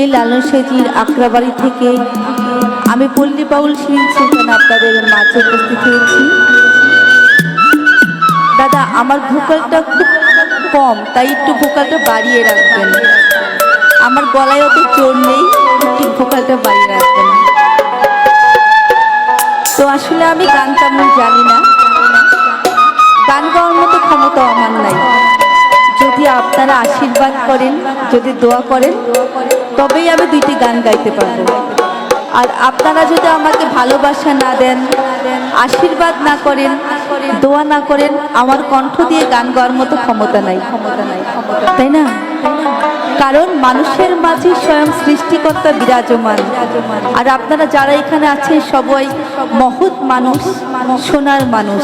সেই লালন সেজির আখড়াবাড়ি থেকে আমি পল্লী বাউল শিরিন সুলতান আপনাদের মাঝে উপস্থিত হয়েছি। দাদা, আমার ভোকালটা খুব কম, তাই একটু ভোকালটা বাড়িয়ে রাখবেন। আমার গলায় অত চোর নেই, একটু ভোকালটা বাড়িয়ে রাখবেন। তো আসলে আমি গান তেমন জানি না। গান গাওয়ার মতো ক্ষমতা আমার নাই। যদি আপনারা আশীর্বাদ করেন, যদি দোয়া করেন দোয়া করেন তবেই আমি দুইটি গান গাইতে পারব। আর আপনারা যদি আমাকে ভালোবাসা না দেন, আশীর্বাদ না করেন, দোয়া না করেন, আমার কণ্ঠ দিয়ে গান গাওয়ার মতো ক্ষমতা নাই। ক্ষমতা নাই তাই না? কারণ মানুষের মাঝে স্বয়ং সৃষ্টিকর্তা বিরাজমান। আর আপনারা যারা এখানে আছেন সবাই মহৎ মানুষ, সোনার মানুষ।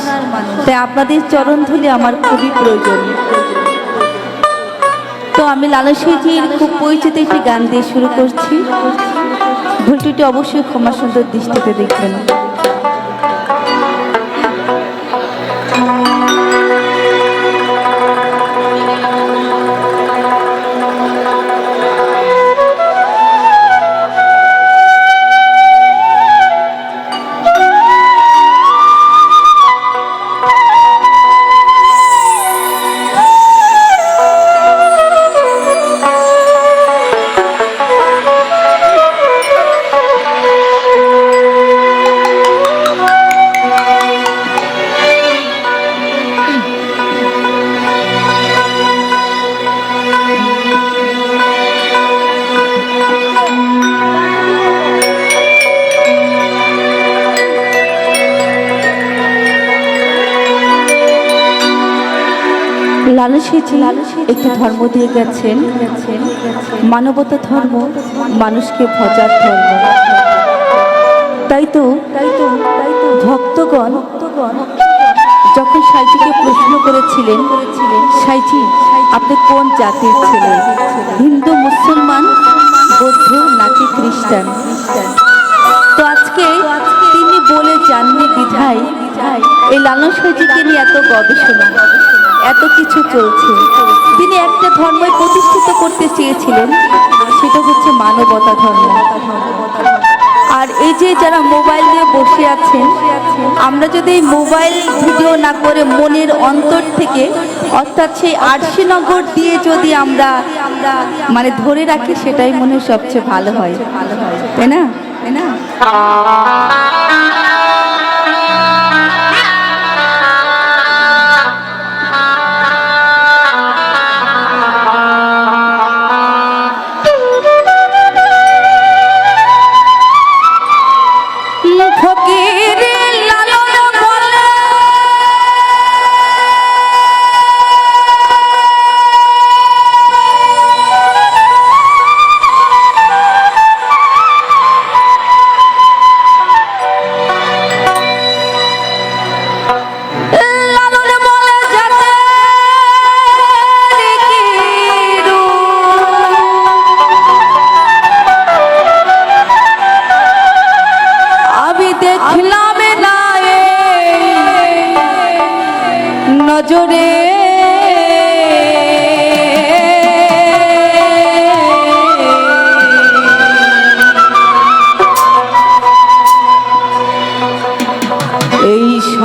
তাই আপনাদের চরণ ধুলি আমার খুবই প্রয়োজন। তো আমি লালসীজির খুব পরিচিত একটি গান দিয়ে শুরু করছি। ভুলটুটি অবশ্যই ক্ষমা সুন্দর দৃষ্টিতে দেখবেন। লালসীজি একটি ধর্ম দিয়ে গেছেন। মানবতা ধর্ম মানুষকে ভজার ধর্ম। তাই তো তাই তো তাই তো ভক্তগণ যখন সাইজিকে প্রশ্ন করেছিলেন, সাইজি, আপনি কোন জাতির ছেলে? হিন্দু, মুসলমান, বৌদ্ধ নাকি খ্রিস্টান? তো আজকে তিনি বলে যাননি বিধায় এই লালন সাইজিকে নিয়ে এত গবেষণা। এত কিছু চলছে। তিনি একটা ধর্মই প্রতিষ্ঠিত করতে চেয়েছিলেন, সেটা হচ্ছে মানবতা ধর্ম। আর এই যে যারা মোবাইল নিয়ে বসে আছেন, আমরা যদি মোবাইল ভিডিও না করে মনের অন্তর থেকে, অর্থাৎ সেই আরশিনগর দিয়ে যদি আমরা মানে ধরে রাখি, সেটাই মনে সবচেয়ে ভালো হয়। তাই না? তাই না?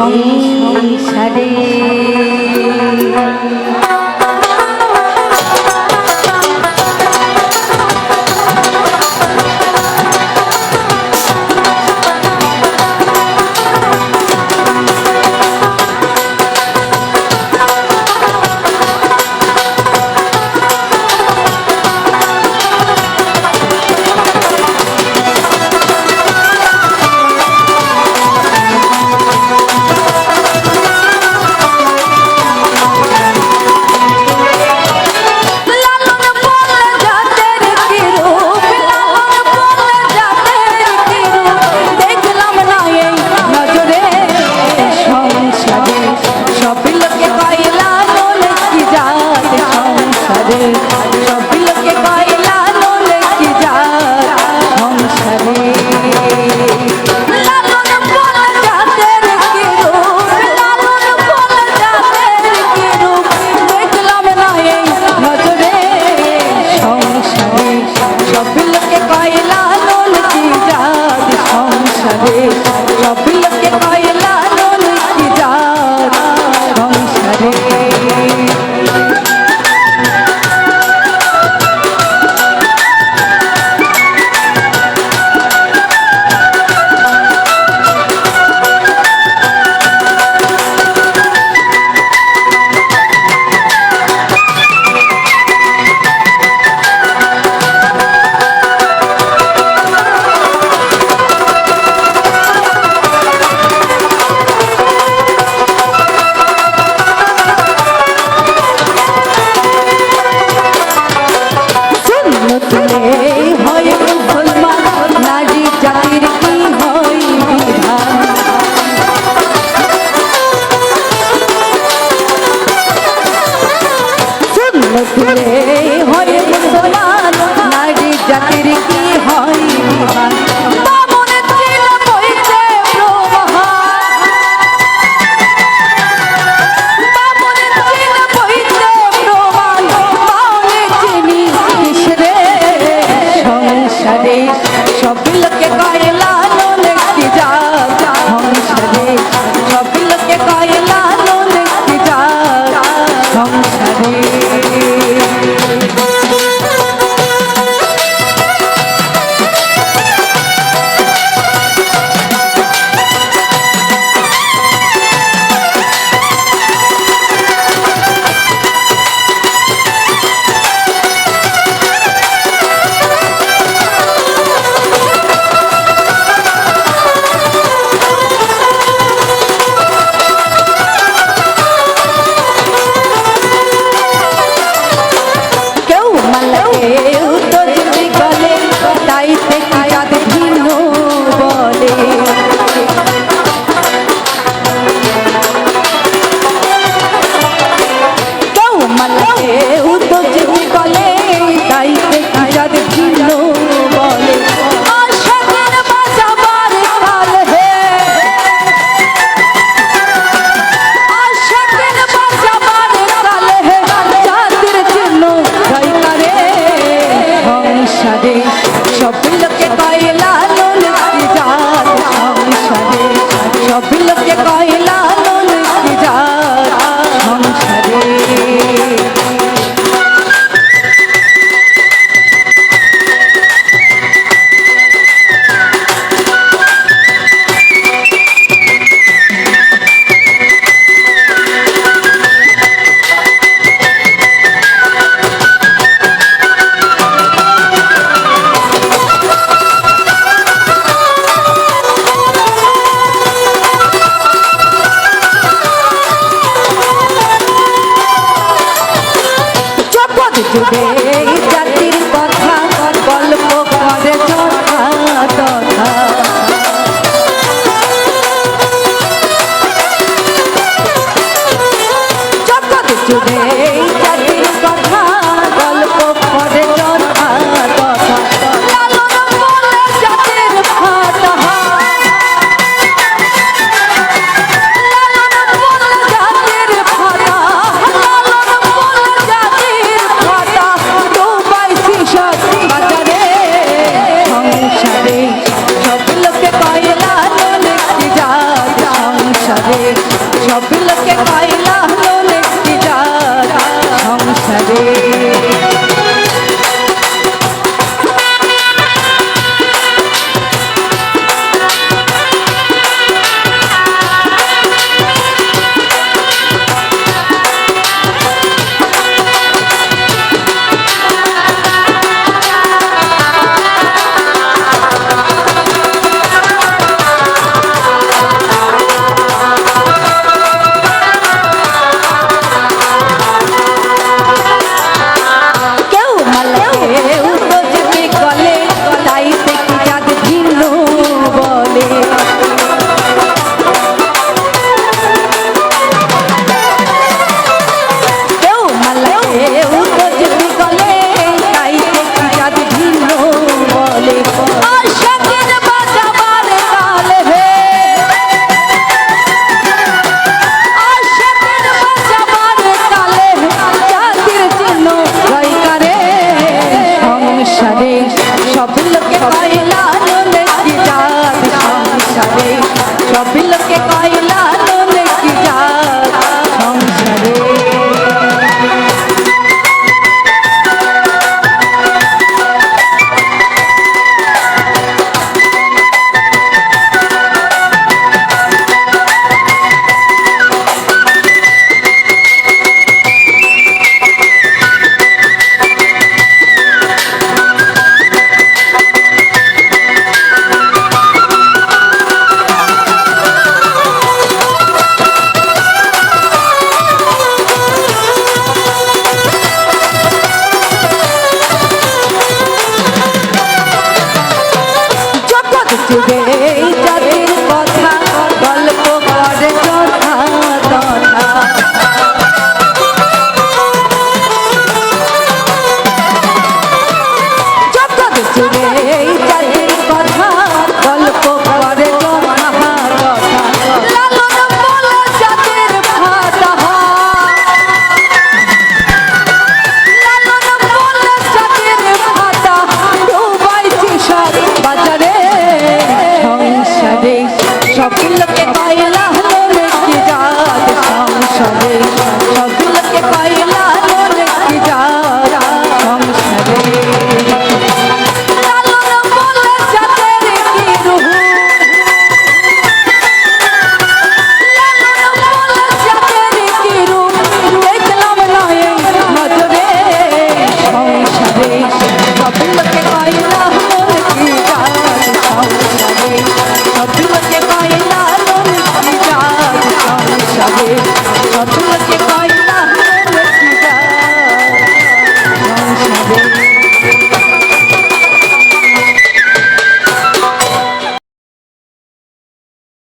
এই সংসারে